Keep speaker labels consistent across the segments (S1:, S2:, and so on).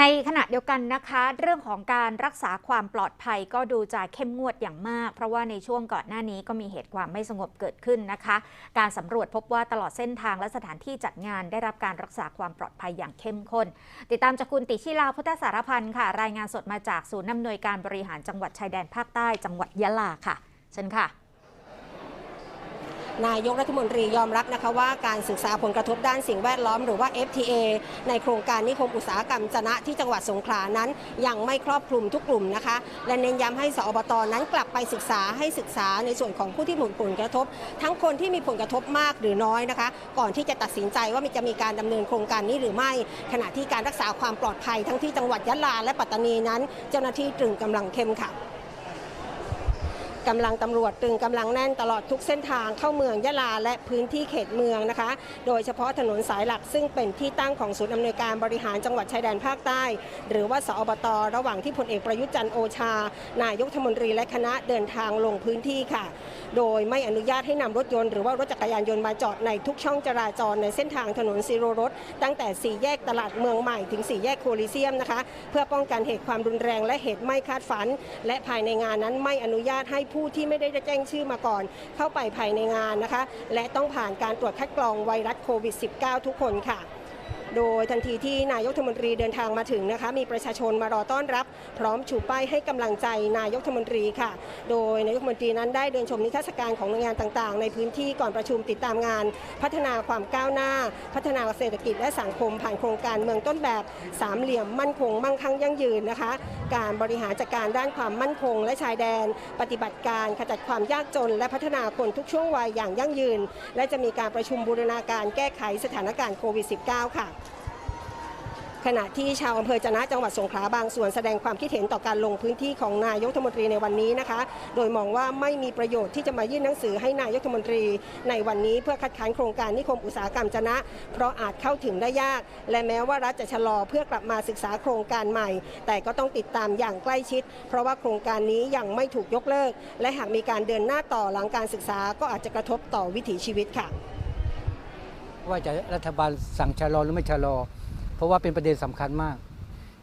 S1: ในขณะเดียวกันนะคะ เรื่องของการรักษาความปลอดภัยก็ดูจะเข้มงวดอย่างมาก เพราะว่าในช่วงก่อนหน้านี้ก็มีเหตุความไม่สงบเกิดขึ้นนะคะ การสำรวจพบว่าตลอดเส้นทางและสถานที่จัดงานได้รับการรักษาความปลอดภัยอย่างเข้มข้น ติดตามจากคุณติชิลาพุทธสารพันธ์ค่ะ รายงานสดมาจากศูนย์อำนวยการบริหารจังหวัดชายแดนภาคใต้จังหวัดยะลาค่ะเชิญค่ะ
S2: นายกรัฐมนตรียอมรับนะคะว่าการศึกษาผลกระทบด้านสิ่งแวดล้อมหรือว่า FTA ในโครงการนิคมอุตสาหกรรมจนะที่จังหวัดสงขลานั้น ยังไม่ครอบคลุมทุกกลุ่มนะคะ และเน้นย้ำให้สอบตนั้นกลับไปศึกษาให้ศึกษาในส่วนของผู้ที่มีผลกระทบ ทั้งคนที่มีผลกระทบมากหรือน้อยนะคะ ก่อนที่จะตัดสินใจว่ามันจะมีการดำเนินโครงการนี้หรือไม่ ขณะที่การรักษาความปลอดภัยทั้งที่จังหวัดยะลาและปัตตานีนั้น เจ้าหน้าที่ตรึงกำลังเข้มค่ะ กำลังตำรวจตรึงกำลังแน่นตลอดทุกเส้นทางเข้าเมืองยะลาและพื้นที่เขตเมืองนะคะ โดยเฉพาะถนนสายหลักซึ่งเป็นที่ตั้งของศูนย์อำนวยการบริหารจังหวัดชายแดนภาคใต้ หรือว่าสอบตระหว่างที่พลเอกประยุทธ์จันทร์โอชา นายกรัฐมนตรีและคณะเดินทางลงพื้นที่ค่ะ โดยไม่อนุญาตให้นำรถยนต์หรือว่ารถจักรยานยนต์มาจอดในทุกช่องจราจรในเส้นทางถนนซีโรรถตั้งแต่สี่แยกตลาดเมืองใหม่ถึงสี่แยกโคลิเซียมนะคะ เพื่อป้องกันเหตุความรุนแรงและเหตุไม่คาดฝัน และภายในงานนั้นไม่อนุญาตให้ผู้ผู้ที่ไม่ได้แจ้งชื่อมาก่อน เข้าไปภายในงานนะคะ และต้องผ่านการตรวจคัดกรองไวรัสโควิด -19 ทุกคนค่ะ โดยทันทีที่นายกรัฐมนตรีเดินทางมาถึงนะคะ มีประชาชนมารอต้อนรับ พร้อมชูป้ายให้กำลังใจนายกรัฐมนตรีค่ะ โดยนายกรัฐมนตรีนั้นได้เดินชมนิทรรศการของหน่วยงานต่างๆ ในพื้นที่ก่อนประชุมติดตามงาน พัฒนาความก้าวหน้า พัฒนาเศรษฐกิจและสังคมผ่านโครงการเมืองต้นแบบสามเหลี่ยมมั่นคงมั่งคั่งยั่งยืนนะคะ การบริหารจัดการด้านความมั่นคง และชายแดน ปฏิบัติการขจัดความยากจน และพัฒนาคนทุกช่วงวัยอย่างยั่งยืน และจะมีการประชุมบูรณาการแก้ไขสถานการณ์โควิด -19 ค่ะ ขณะที่ชาวอำเภอจะนะจังหวัดสงขลาบางส่วนแสดงความคิดเห็นต่อการลงพื้นที่ของนายกรัฐมนตรีในวันนี้นะคะ โดยมองว่าไม่มีประโยชน์ที่จะมายื่นหนังสือให้นายกรัฐมนตรีในวันนี้เพื่อคัดค้านโครงการนิคมอุตสาหกรรมจะนะ เพราะอาจเข้าถึงได้ยาก และแม้ว่ารัฐจะชะลอเพื่อกลับมาศึกษาโครงการใหม่ แต่ก็ต้องติดตามอย่างใกล้ชิด เพราะว่าโครงการนี้ยังไม่ถูกยกเลิก และหากมีการเดินหน้าต่อหลังการศึกษา ก็อาจจะกระทบต่อวิถีชีวิตค่ะ
S3: ว่าจะรัฐบาลสั่งชะลอหรือไม่ชะลอ เพราะว่าเป็นประเด็นสำคัญมาก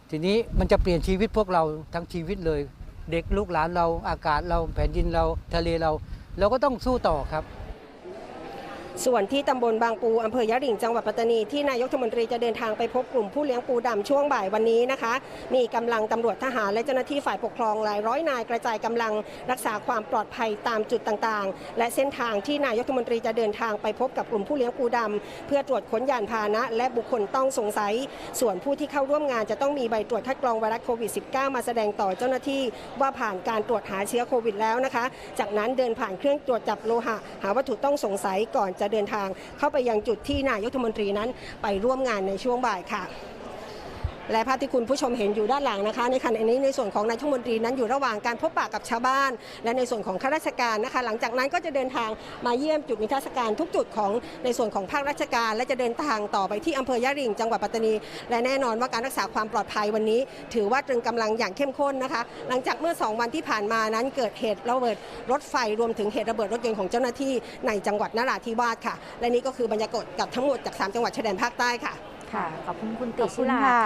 S3: ทีนี้มันจะเปลี่ยนชีวิตพวกเราทั้งชีวิตเลย เด็กลูกหลานเราอากาศเราแผ่นดินเราทะเลเรา เราก็ต้องสู้ต่อครับ
S2: ส่วนที่ตำบลบางปูอำเภอยะหริ่งจังหวัดปัตตานีที่นายกรัฐมนตรีจะเดินทางไปพบกลุ่มผู้เลี้ยงปูดำช่วงบ่ายวันนี้นะคะ มีกำลังตำรวจทหารและเจ้าหน้าที่ฝ่ายปกครองหลายร้อยนายกระจายกำลังรักษาความปลอดภัยตามจุดต่างๆ และเส้นทางที่นายกรัฐมนตรีจะเดินทางไปพบกับกลุ่มผู้เลี้ยงปูดำเพื่อตรวจค้นยานพาหนะ และบุคคลต้องสงสัย ส่วนผู้ที่เข้าร่วมงานจะต้องมีใบตรวจคัดกรองไวรัสโควิด -19 มาแสดงต่อเจ้าหน้าที่ว่าผ่านการตรวจหาเชื้อโควิดแล้วนะคะ จากนั้นเดินผ่านเครื่องตรวจจับโลหะ หาวัตถุต้องสงสัยก่อนจะเดินทางเข้าไปยังจุดที่นายกรัฐมนตรีนั้นไปร่วมงานในช่วงบ่ายค่ะ และภาพที่คุณผู้ชมเห็นอยู่ด้านหลังนะคะ ในขณะนี้ในส่วนของนายกรัฐมนตรีนั้นอยู่ระหว่างการพบปะกับชาวบ้าน และในส่วนของข้าราชการนะคะ หลังจากนั้นก็จะเดินทางมาเยี่ยมจุดนิทรรศการทุกจุดของในส่วนของภาคราชการ และจะเดินทางต่อไปที่อำเภอยะริงจังหวัดปัตตานี และแน่นอนว่าการรักษาความปลอดภัยวันนี้ ถือว่าตรึงกำลังอย่างเข้มข้นนะคะ หลังจากเมื่อ 2 วันที่ผ่านมานั้นเกิดเหตุระเบิดรถไฟรวมถึงเหตุระเบิดรถยนต์ของเจ้าหน้าที่ในจังหวัดนราธิวาสค่ะ และนี่ก็คือบรรยากาศกับทั้งหมดจากสามจังหวัดชายแดนภาคใต้ค่ะ
S1: ค่ะ ขอบคุณคุณติ
S4: ขอบคุ
S1: ชิลาค่ะ